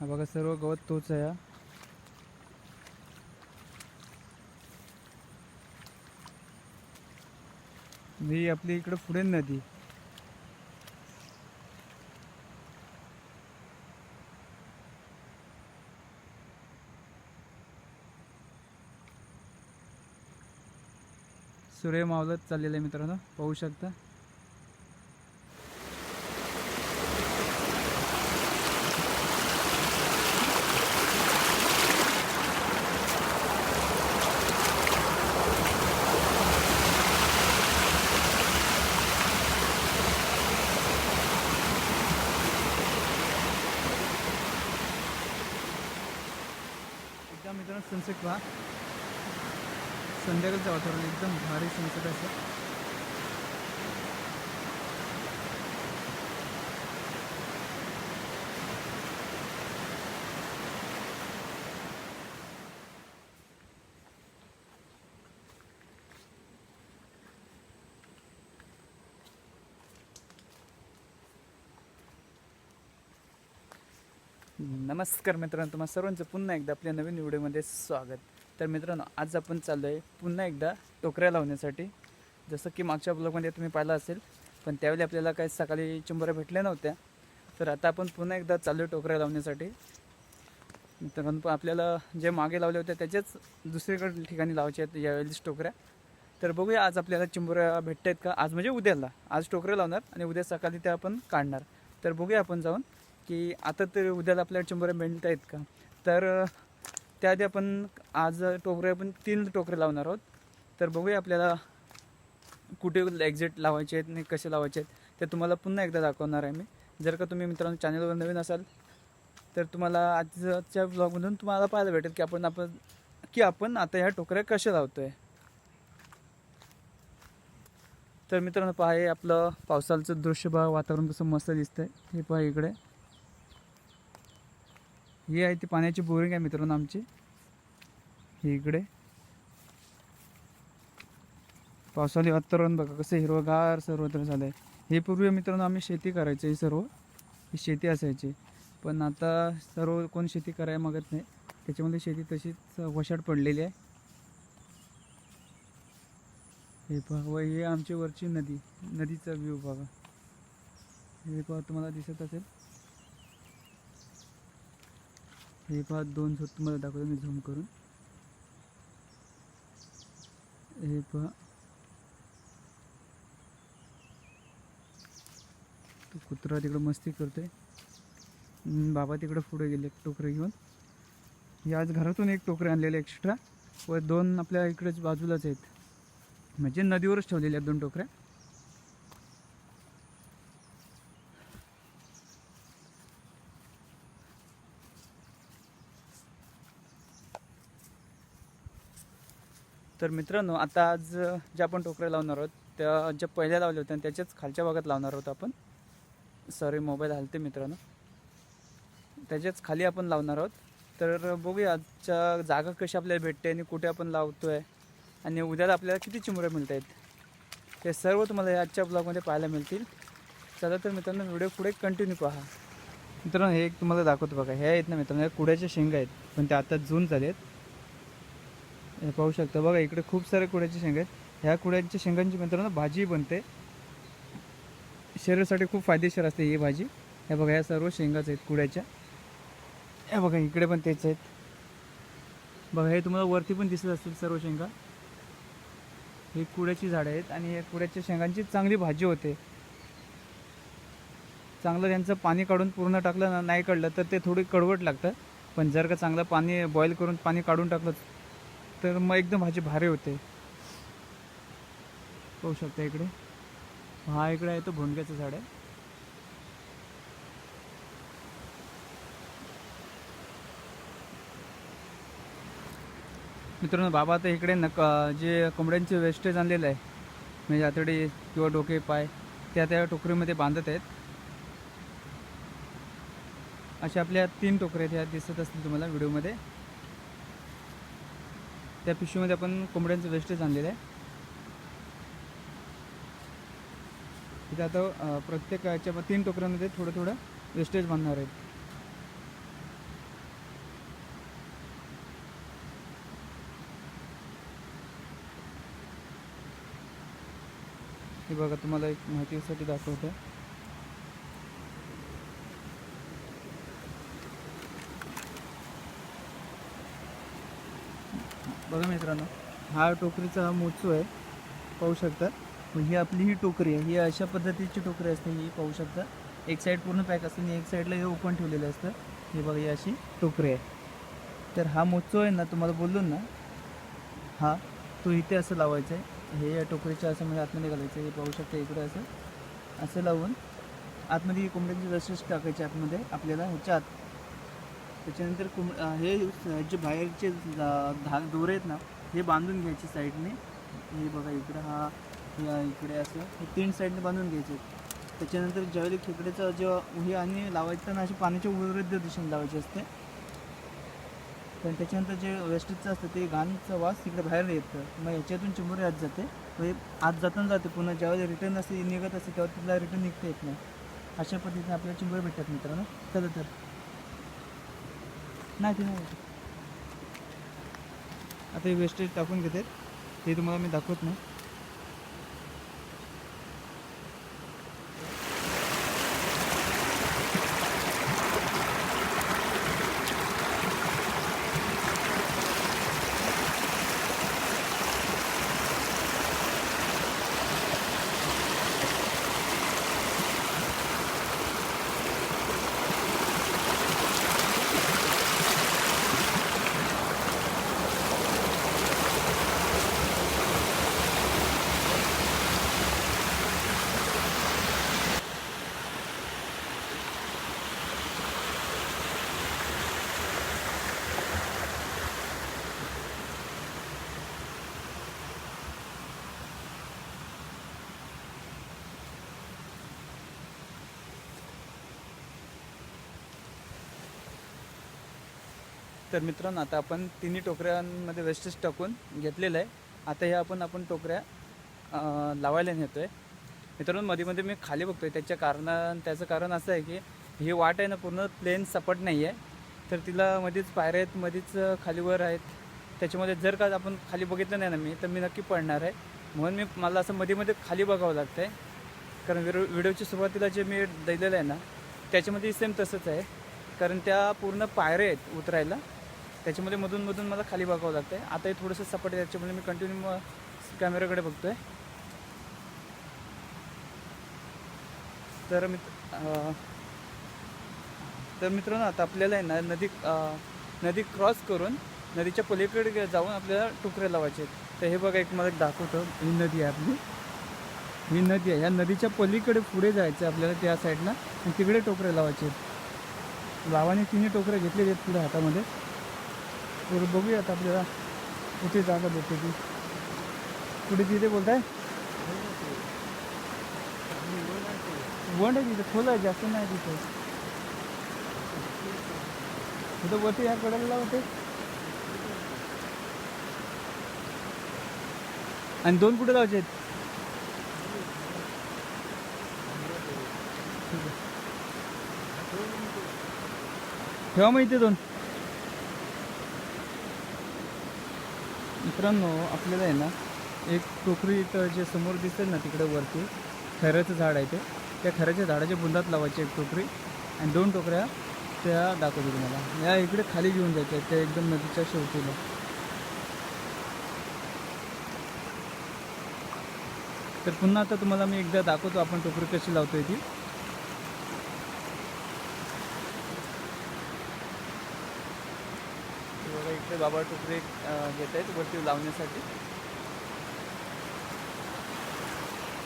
हा बघा सर्व गवत तोच आहे ही. आपली इकडं पुढे नदी. सूर्य मावलत चाललेलं आहे मित्रांनो पाहू शकता. एकदा मित्रांनो सनसेट पहा. संध्याकाळचं वातावरण एकदम भारी सनसेट असं नमस्कार मित्रांनो तुम्हाला सर्वांचं पुन्हा एकदा आपल्या नवीन व्हिडिओमध्ये स्वागत. तर मित्रांनो आज आपण चाललो आहे पुन्हा एकदा टोकऱ्या लावण्यासाठी. जसं की मागच्या ब्लॉगमध्ये तुम्ही पाहिलं असेल पण त्यावेळी आपल्याला काही सकाळी चुंबऱ्या भेटल्या नव्हत्या. तर आता आपण पुन्हा एकदा चाललो आहे टोकऱ्या लावण्यासाठी. मित्रांनो आपल्याला जे मागे लावले होते त्याच्याच दुसरीकडे ठिकाणी लावायचे आहेत यावेळेस टोकऱ्या. तर बघूया आज आपल्याला चिंबोऱ्या भेटत आहेत का? आज म्हणजे उद्याला. आज टोकऱ्या लावणार आणि उद्या सकाळी त्या आपण काढणार. तर बघूया आपण जाऊन की आता तर उद्याला आपल्याला चिंबऱ्या मिळत आहेत का? तर त्या त्याआधी आपण आज टोकरे आपण तीन टोकरे लावणार आहोत. तर बघूया आपल्याला कुठे एक्झिट लावायचे आहेत आणि कसे लावायचे आहेत. ते तुम्हाला पुन्हा एकदा दाखवणार आहे मी. जर का तुम्ही मित्रांनो चॅनलवर नवीन असाल तर तुम्हाला आजच्या ब्लॉगमधून तुम्हाला पाहायला भेटेल की आपण आपण की आपण आता ह्या टोकऱ्या कशा लावतो आहे तर मित्रांनो पहा हे आपलं पावसाचं दृश्य पहा वातावरण कसं मस्त दिसतंय. हे पहा इकडे. ही आहे ती पाण्याची बोरिंग आहे मित्रांनो आमची. ही इकडे. पावसाळी वातावरण बघा कसं हिरवगार सर्वत्र झालं आहे हे पूर्वी मित्रांनो आम्ही शेती करायचो ही सर्व. ही शेती असायची. पण आता सर्व कोण शेती करायला मागत नाही. त्याच्यामध्ये शेती तशीच वशाट पडलेली आहे. हे पहा व ही आमची वरची नदी. नदीचा व्ह्यू बघा. हे पहा तुम्हाला दिसत असेल. हे पहा दोन शॉट तुम्हाला दाखवतो मी झूम करून. हे पहा. तो कुत्रा तिकडं मस्ती करतोय. बाबा तिकडं पुढे गेले टोकरे घेऊन. याच आज घरातून एक टोकरे आणलेले एक्स्ट्रा व दोन आपल्या इकडेच बाजूलाच आहेत. म्हणजे नदीवरच ठेवलेल्या आहेत दोन टोकऱ्या. तर मित्रांनो आता आज ज्या आपण टोकऱ्या लावणार आहोत त्या ज्या पहिल्या लावल्या होत्या त्याच्याच खालच्या भागात लावणार आहोत आपण. सॉरी मोबाईल हलते मित्रांनो. त्याच्याच खाली आपण लावणार आहोत. तर बघूया आजच्या जागा कशी आपल्याला भेटते आणि कुठे आपण लावतो आहे आणि उद्याला आपल्याला किती चिमुऱ्या मिळत आहेत. ते सर्व तुम्हाला या आजच्या ब्लॉगमध्ये पाहायला मिळतील. चला तर मित्रांनो व्हिडिओ पुढे कंटिन्यू पहा. मित्रांनो हे एक तुम्हाला दाखवतो बघा. हे आहेत ना मित्रांनो कुड्याच्या शेंगा आहेत. पण ते आता जून झाले आहेत हे पाहू शकता. बघा इकडे खूप सारे कुड्याच्या शेंगा आहेत. ह्या कुड्यांच्या शेंगांची मित्रांनो भाजी बनते. शरीरासाठी खूप फायदेशीर असते ही भाजी. हे बघा ह्या सर्व शेंगाच आहेत कुड्याच्या. हे बघा इकडे पण तेच आहेत. बघा हे तुम्हाला वरती पण दिसत असतील सर्व शेंगा. हे कुड्याची झाडं आहेत आणि या कुड्याच्या शेंगांची चांगली भाजी होते. चांगलं त्यांचं पाणी काढून पूर्ण टाकलं ना नाही काढलं तर ते थोडी कडवट लागतं. पण जर का चांगलं पाणी बॉईल करून पाणी काढून टाकलं तर मग एकदम भाजी भारी होते. पाहू शकता इकडे. हा इकडे आहे तो भोंडक्याचं झाड आहे. मित्रांनो बाबा आता इकडे नक जे कोंबड्यांचे वेस्टेज आणलेलं आहे म्हणजे आतडे किंवा डोके पाय त्या त्या टोकरीमध्ये बांधत आहेत. अशा आपल्या तीन टोकऱ्या आहेत ह्या दिसत असतील तुम्हाला व्हिडिओमध्ये. त्या पिशवीमध्ये आपण कोंबड्यांचं वेस्टेज आणलेलं आहे. तिथे आता प्रत्येक याच्या तीन टोकऱ्यांमध्ये थोडं थोडं वेस्टेज बांधणार आहेत हे बघा तुम्हाला एक माहितीसाठी दाखवतो बघा मित्रांनो हा टोकरीचा हा मोचो आहे पाहू शकता. ही आपली ही टोकरी आहे ही अशा पद्धतीची टोकरी असते ही पाहू शकता. एक साईड पूर्ण पॅक असते आणि एक साईडला हे ओपन ठेवलेलं असतं. हे बघा ही अशी टोकरी आहे. तर हा मोचो आहे ना तुम्हाला बोललो ना हा तो इथे असं लावायचा आहे. हे या टोकरीच्या असं म्हणजे आतमध्ये घालायचं आहे हे पाहू शकता इकडे असं. असं लावून आतमध्ये ही कोंबड्यांची जसेच टाकायचे आतमध्ये आपल्याला ह्याच्या आत त्याच्यानंतर कुंब हे जे बाहेरचे धा- धाग दोरे आहेत ना हे बांधून घ्यायचे साईडने. हे बघा इकडं हा इकडे असं. हे तीन साईडने बांधून घ्यायचे. त्याच्यानंतर ज्यावेळी खेकड्याचं जेव्हा हे आणि लावायचं ना अशी पाण्याच्या विरुद्ध दिशेने लावायची असते. पण त्याच्यानंतर जे वेस्टेजचं असतं ते घाणचा वास तिकडे बाहेर येतं. मग याच्यातून चिंबोरी आत जाते. मग हे आत जाताना जाते. पुन्हा ज्यावेळी रिटर्न असते निघत असते तेव्हा तिला रिटर्न निघता येत नाही. अशा पद्धतीने आपल्याला चिंबोरी भेटतात मित्रांनो. चला तर. नाही ते नाही. आता हे वेस्टेज टाकून घेते. ते तुम्हाला मी दाखवत नाही. तर मित्रांनो आता आपण तिन्ही टोकऱ्यांमध्ये वेस्टेज टाकून घेतलेलं आहे. आता हे आपण आपण टोकऱ्या लावायला नेतो आहे मित्रांनो मध्ये मध्ये मी खाली बघतो आहे त्याच्या कारणान त्याचं कारण असं आहे की ही वाट आहे ना पूर्ण प्लेन सपाट नाही आहे. तर तिला मध्येच पायऱ्या आहेत मध्येच खालीवर आहेत. त्याच्यामध्ये जर का आपण खाली बघितलं नाही ना मी तर मी नक्की पडणार आहे. म्हणून मी मला असं मध्ये मध्ये खाली बघावं लागतं आहे कारण व्हिडिओ व्हिडिओच्या सुरुवातीला जे मी दिलेलं आहे ना त्याच्यामध्ये सेम तसंच आहे. कारण त्या पूर्ण पायऱ्या आहेत उतरायला. त्याच्यामध्ये मधून मधून मला खाली बघावं लागतं आहे आता हे थोडंसं सपाट आहे त्याच्यामुळे मी कंटिन्यू कॅमेराकडे बघतो आहे तर मित्र तर मित्रांनो आता आपल्याला आहे ना नदी नदी क्रॉस करून नदीच्या पलीकडे जाऊन आपल्याला टुकरे लावायचे आहेत. तर हे बघा एक मला एक दाखवतो. ही नदी आहे आपली. ही नदी आहे. या नदीच्या पलीकडे पुढे जायचं आहे आपल्याला त्या साईडला आणि तिकडे टोकरे लावायचे आहेत. लावाने तिन्ही टोकरे घेतलेले आहेत पुढे हातामध्ये. तर बघूया आता आपल्याला कुठे जागा भेटते ती. कुठे तिथे बोलताय? वंड आहे तिथे. खोल आहे जास्त नाही तिथे. तिथं वरती या कडेला लावते आणि दोन कुठे लावायचे आहेत? आहे. ठेवा मग इथे दोन. मित्रांनो आपल्याला आहे ना एक टोकरी इथं जे समोर दिसेल ना तिकडे वरती खऱ्याचं झाड आहे ते. त्या खऱ्याच्या झाडाच्या बुंदात लावायची एक टोकरी आणि दोन टोकऱ्या त्या दाखवतो तुम्हाला. या इकडे खाली घेऊन जायच्या त्या एकदम नदीच्या शेवटीला. तर पुन्हा आता तुम्हाला मी एकदा दाखवतो आपण टोकरी कशी लावतोय ती. इकडे बाबा टोकरे घेत आहेत वरती लावण्यासाठी.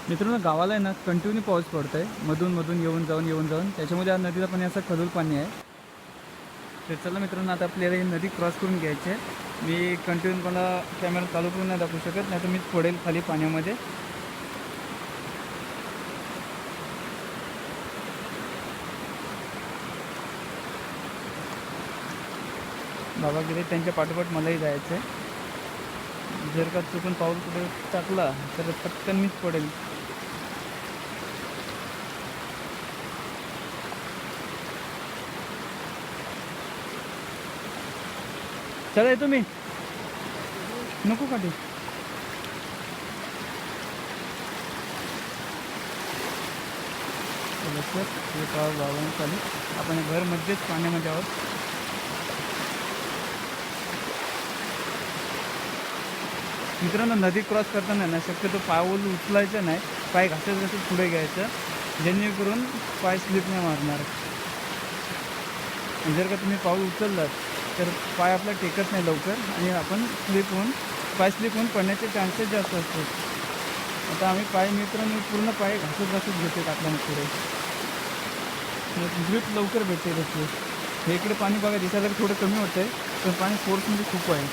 मित्रांनो गावाला आहे ना कंटिन्यू पाऊस पडतो आहे मधून मधून येऊन जाऊन येऊन जाऊन. त्याच्यामध्ये आज नदीला पाणी असं खदूर पाणी आहे. तर चला मित्रांनो आता आपल्याला ही नदी क्रॉस करून घ्यायची आहे. मी कंटिन्यू मला कॅमेरा चालू करून नाही दाखवू शकत नाही तर मी पडेल खाली पाण्यामध्ये. बाबा गेले त्यांच्या पाठोपाठ मलाही जायचं आहे जर का चुकून पाऊल कुठे टाकला तर पटकन मीच पडेल. चला येतो मी नको काठी नमस्कार हे पाव बाबांनी चालू. आपण घरमध्येच पाण्यामध्ये आहोत. मित्रांनो नदी क्रॉस करताना ना शक्यतो पाऊल उचलायचं नाही पाय घासत घासत पुढे घ्यायचं जेणेकरून पाय स्लिप नाही मारणार. जर का तुम्ही पाऊल उचललात तर पाय आपला टेकत नाही लवकर आणि आपण स्लिप होऊन पाय स्लिप होऊन पडण्याचे चान्सेस जास्त असतात. आता आम्ही पाय मित्रांनी पूर्ण पाय घासत घासत घेतो आपल्याला पुढे. ग्रीप लवकर भेटते त्याची हे इकडे पाणी बघा दिसायला थोडं कमी होतं आहे पण पाणी फोर्समध्ये खूप आहे.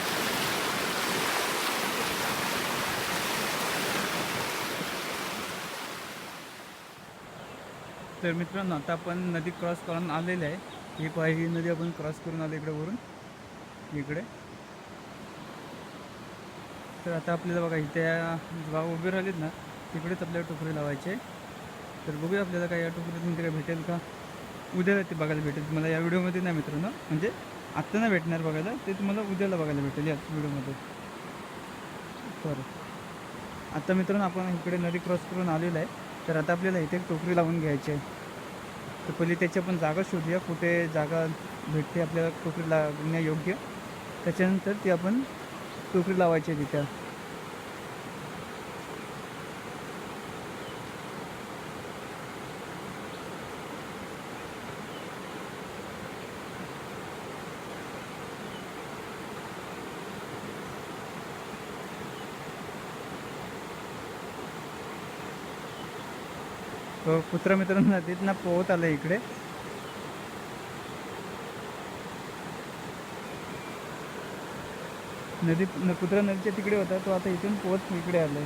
तर मित्रांनो आता आपण नदी क्रॉस करून आलेले आहे. ही पाय ही नदी आपण क्रॉस करून आलो इकडे वरून. इकडे. तर आता आपल्याला बघा इथे गाव उभे राहिलेत ना तिकडेच आपल्याला टोकरी लावायचे तर बघूया आपल्याला काय या टोकरीतून तिकडे भेटेल का? उद्याला ते बघायला भेटेल. तुम्हाला या व्हिडिओमध्ये नाही मित्रांनो म्हणजे आत्ता नाही भेटणार बघायला ते तुम्हाला उद्याला बघायला भेटेल या व्हिडिओमध्ये. बरं. आता मित्रांनो आपण इकडे नदी क्रॉस करून आलेलं आहे. तर आता आपल्याला इथे एक टोकरी लावून घ्यायची आहे. तर पहिले त्याची आपण जागा शोधूया कुठे जागा भेटते आपल्याला टोकरी लागण्यायोग्य त्याच्यानंतर ती आपण टोकरी लावायची आहे तिथं. कुत्रा मित्रांनो नदीतनं पोहत आलं इकडे. नदीत कुत्रा नदीच्या तिकडे होता तो आता इथून पोहत इकडे आलाय.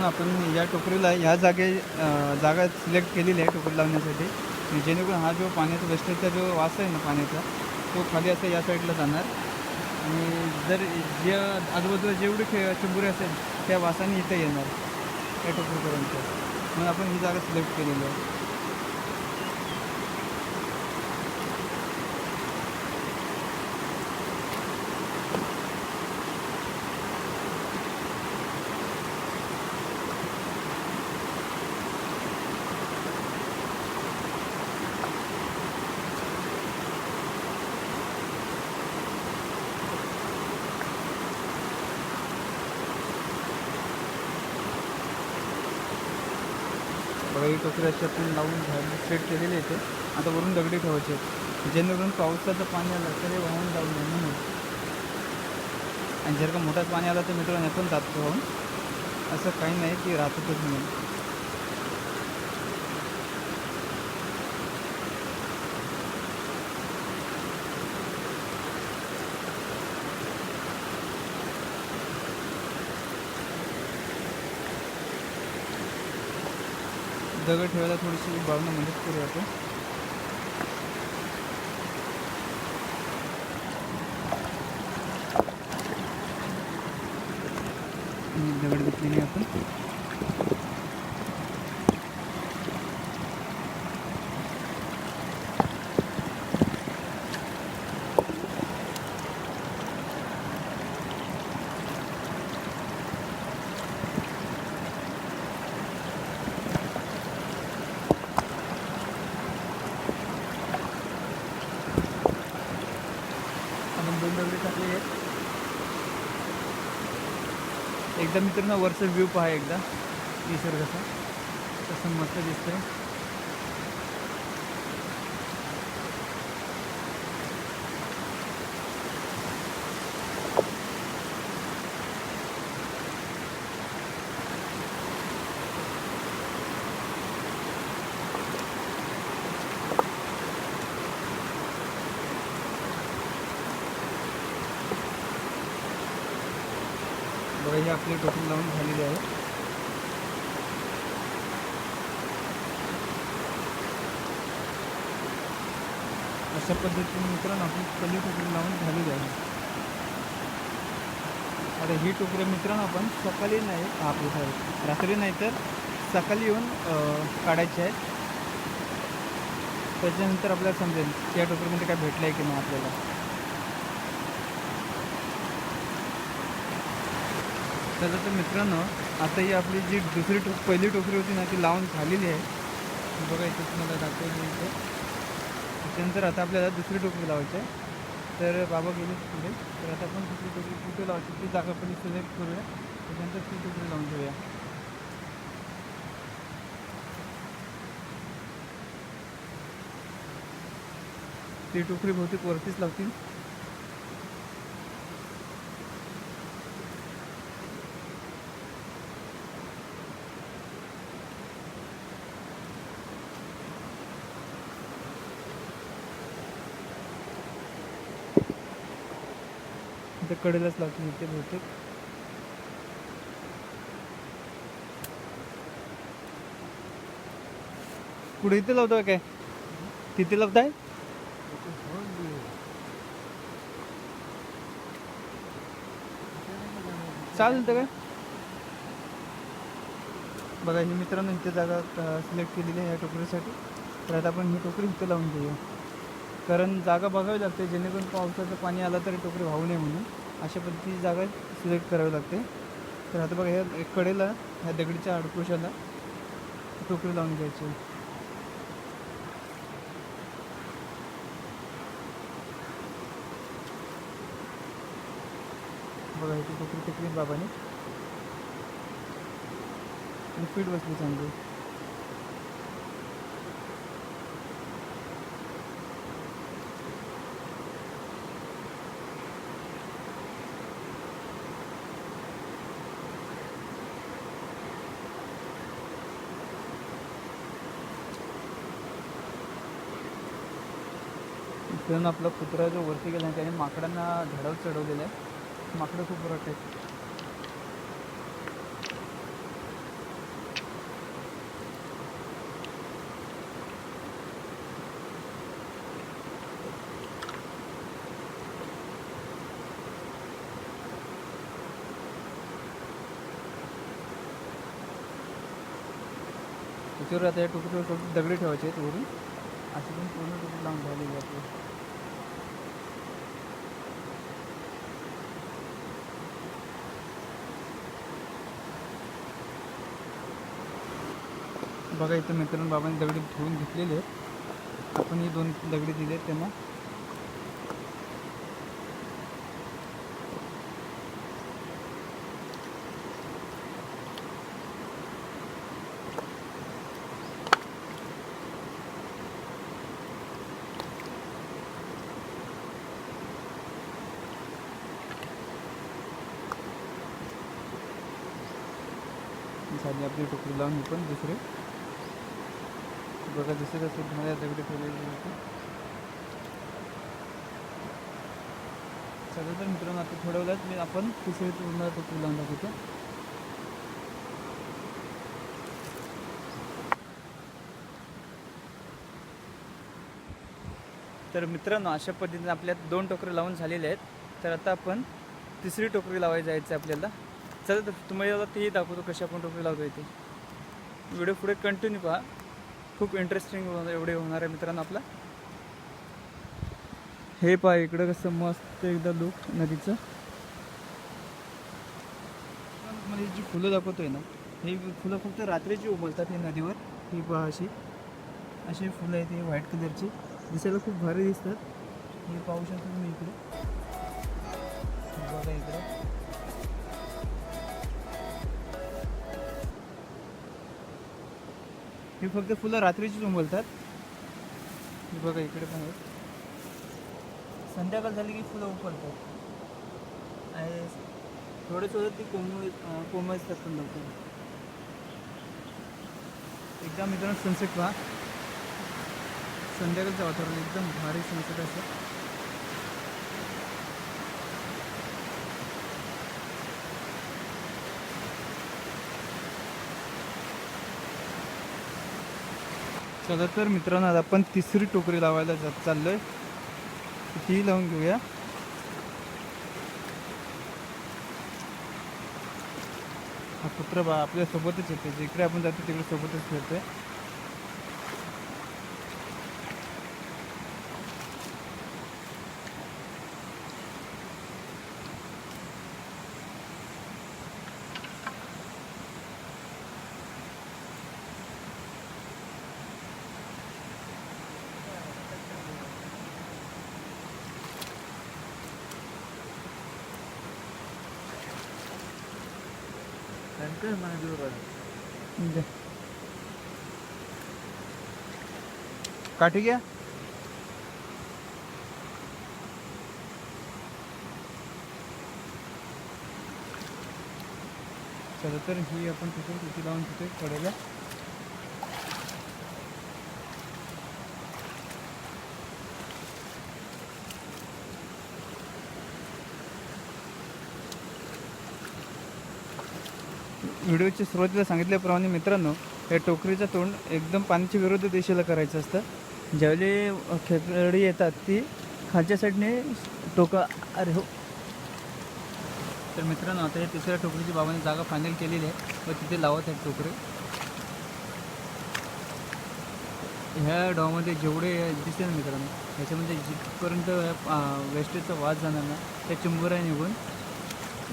तर आपण या टोकरीला ह्या जागे जागा सिलेक्ट केलेली आहे टोकरी लावण्यासाठी. जेणेकरून हा जो पाण्याचा वेस्टेजचा जो वास आहे ना पाण्याचा तो खाली असं या साईडला जाणार. आणि जर जे आजूबाजूला जेवढे खे चिंबुरे असेल त्या वासाने इथं येणार त्या टोकरीपर्यंत. म्हणून आपण ही जागा सिलेक्ट केलेली आहे. टोकरी अशी आपण लावून झाड सेट केलेली येते आता वरून दगडी ठेवायचे आहेत. जेणेकरून पावसाचं पाणी आलं तर हे वाहून जाऊ नये म्हणून. आणि जर का मोठा पाणी आलं तर मित्रांनो पण जातो वाहून असं काही नाही की राहतच म्हणून दगड ठेवायला थोडीशी भावना मदत करू आपण आणि दगड घेतलेली आपण आपण दोन दगडी टाकले आहेत एकदा मित्रांनो वरचा व्ह्यू पहा एकदा. निसर्गाचा. कसं मस्त दिसतंय बघा ही आपली टोकरी लावून झालेली आहे. अशा पद्धतीने मित्रांनो आपली पहिली टोकरी लावून झालेली आहे. आता ही टोकरी मित्रांनो आपण सकाळी नाही आपली सॉरी रात्री नाही तर सकाळी येऊन काढायची आहेत त्याच्यानंतर आपल्याला समजेल या टोकरीमध्ये काय भेटलं आहे की नाही आपल्याला. तर तर मित्रांनो आता ही आपली जी दुसरी टोक पहिली टोकरी होती ना ती लावून झालेली आहे. बघा इथे तुम्हाला दाखवली इथे. त्याच्यानंतर आता आपल्याला दुसरी टोकरी लावायची आहे. तर बाबा गेले पुढे तर आता आपण दुसरी टोकरी कुठे लावायची? ती जागा पण सिलेक्ट करूया. त्याच्यानंतर ती टोकरी लावून घेऊया. ती टोकरी बहुतेक वरतीच लावतील. कडेलाच लावतील इथे बहुतेक. पुढे इथे लावतो काय? तिथे लावताय? चालेल तर. काय बघा हे मित्रांनो इथे जागा सिलेक्ट केलेली आहे या टोकरीसाठी. तर आता आपण ही टोकरी इथे लावून घेऊया. कारण जागा बघावी लागते जेणेकरून पावसाचं पाणी आलं तरी टोकरी वाहू नये म्हणून. अशा पद्धतीची जागा सिलेक्ट करावी लागते. तर आता बघा ह्या एक कडेला ह्या दगडीच्या आडकोशाला टोकरी लावून घ्यायची. बघा इथे टोकरी टेकली बाबाने. आणि फीट बसली चांगली. तिथून आपला कुत्रा जो वरती गेला त्याने माकडांना झाडावर चढवलेलं आहे. माकडं खूप रट आहेत. त्याच्यावर आता या टोकरीवर दगडी ठेवायचे आहेत वरून. अशी पण पूर्ण टोकरी लावून झालेली आपली. बघा इथं मित्रांनो बाबांनी दगडी ठेवून घेतलेले आहेत. आपण ही दोन दगडी दिले आहेत त्यांना. झाली आपली टोकरी लावून पण दुसरे. बघा दिसत असेल तुम्हाला या दगडी ठेवलेली होती चला तर मित्रांनो आता थोड्या वेळात मी आपण तिसरी पूर्ण तो लावून दाखवतो तर मित्रांनो अशा पद्धतीने आपल्या दोन टोकरी लावून झालेले आहेत. तर आता आपण तिसरी टोकरी लावायला जायचं आहे आपल्याला. चला तर तुम्हाला तेही दाखवतो कशी आपण टोकरी लावतो इथे व्हिडिओ पुढे कंटिन्यू पहा. खूप इंटरेस्टिंग एवढे होणार आहे मित्रांनो आपला. हे पहा इकडं कसं मस्त एकदा लुक नदीचं. म्हणजे जी फुलं दाखवतोय ना हे फुलं फक्त रात्रीची उमलतात हे नदीवर. ही पहा अशी. अशी फुलं आहेत हे व्हाईट कलरची. दिसायला खूप भारी दिसतात. हे पाहू शकता तुम्ही इकडे. बघा इकडे. हे फक्त फुलं रात्रीचीच उमलतात. हे बघा इकडे पण आहेत. संध्याकाळ झाली की फुलं उमलतात आणि थोडे होतं ती कोमळ अं, पण लवकर एकदा मित्रांनो सनसेट पहा. संध्याकाळचं वातावरण एकदम भारी सनसेट असतं चला तर मित्रांनो आता आपण तिसरी टोकरी लावायला जात चाललोय. ती लावून घेऊया. हा कुत्रा बा आपल्यासोबतच येते जिकडे आपण जातो तिकडे सोबतच फिरतोय त्यांचं गया? चला तर ही आपण तिथे तिथे व्हिडिओच्या सुरुवातीला सांगितल्याप्रमाणे मित्रांनो या टोकरीचं तोंड एकदम पाण्याच्या विरुद्ध दिशेला करायचं असतं. ज्यावेळी खेकडी येतात ती खालच्या साईडने टोका अरे हो. तर मित्रांनो आता या तिसऱ्या टोकरीची बाबाने जागा फायनल केलेली आहे व तिथे लावत आहेत टोकरे. ह्या डॉमध्ये जेवढे दिसते ना मित्रांनो ह्याच्यामध्ये जिथपर्यंत वेस्टेजचा वास जाणार ना त्या चिंबुऱ्या निघून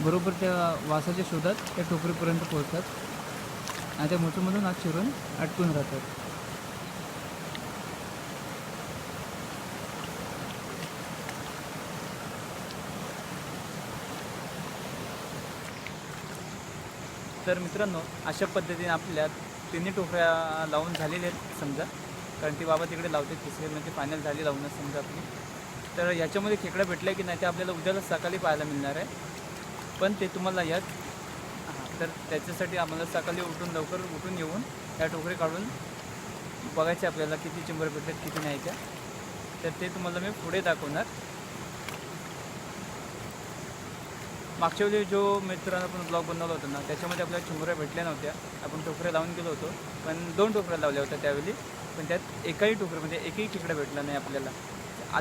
बरोबर त्या वासाच्या शोधात त्या टोकरीपर्यंत पोहोचतात. आणि त्या मोठमधून आत शिरून अटकून राहतात. तर मित्रांनो अशा पद्धतीने आपल्या तिन्ही टोकऱ्या लावून झालेल्या आहेत समजा. कारण ती बाबा तिकडे लावते तिसरी म्हणजे फायनल झाली लावूनच समजा आपली. तर याच्यामध्ये खेकडा भेटला की नाही ते आपल्याला उद्याला सकाळी पाहायला मिळणार आहे. पण ते तुम्हाला यात हां तर त्याच्यासाठी आम्हाला सकाळी उठून लवकर उठून येऊन त्या टोकरी काढून बघायचे आपल्याला किती चिंबर भेटतात किती नाही त्या. तर ते तुम्हाला मी पुढे दाखवणार. मागच्या वेळी जो मित्रांनो आपण ब्लॉग बनवला होता ना त्याच्यामध्ये आपल्याला चिंबऱ्या भेटल्या नव्हत्या. आपण टोकऱ्या लावून गेलो होतो पण दोन टोकऱ्या लावल्या होत्या त्यावेळी. पण त्यात एकाही टोकरीमध्ये एकही खेकडा भेटला नाही आपल्याला.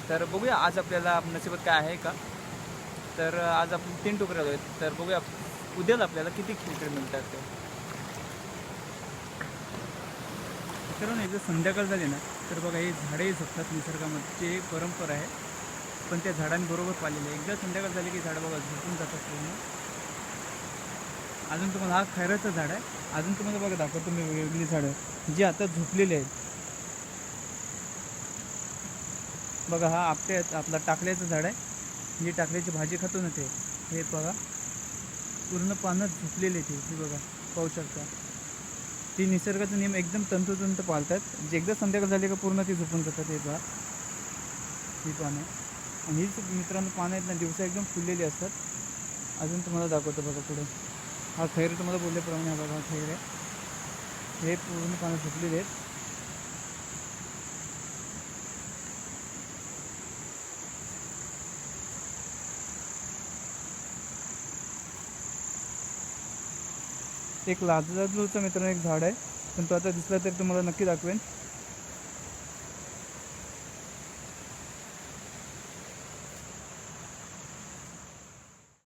तर बघूया आज आपल्याला नशिबात काय आहे का? तर आज आपण तीन तुकडे आलो आहेत. तर बघूया उद्याला आपल्याला किती खेकडे मिळतात ते. कारण हे जर संध्याकाळ झाली ना तर बघा हे झाडे झोपतात निसर्गामध्ये. परंपरा आहे. पण त्या झाडांबरोबर पाहिलेलं आहे एकदा संध्याकाळ झाली की झाडं बघा झोपून जातात पूर्ण. अजून तुम्हाला हा खैराचं झाड आहे. अजून तुम्हाला बघा दाखवतो मी वेगवेगळी झाडं. जी आता झोपलेली आहेत. बघा हा आपटे आपला टाकल्याचं झाड आहे. जी टाकल्याची भाजी खातो ना ते. हे बघा. पूर्ण पानं झुपलेले ते. हे बघा. पाहू शकता. ती निसर्गाचा नियम एकदम तंतोतंत पाळतात. जे एकदा संध्याकाळ झाली का पूर्ण ती झोपून जातात. हे बघा. ही पानं. आणि हीच मित्रांनो पानं आहेत ना दिवसा एकदम फुललेली असतात. अजून तुम्हाला दाखवतो बघा पुढे. हा खैर तुम्हाला बोलल्याप्रमाणे हा बघा खैर आहे. हे पूर्ण पानं झुपलेले आहेत. एक लाजलाजूचं मित्रांनो एक झाड आहे. पण तो आता दिसला तरी तुम्हाला नक्की दाखवेन.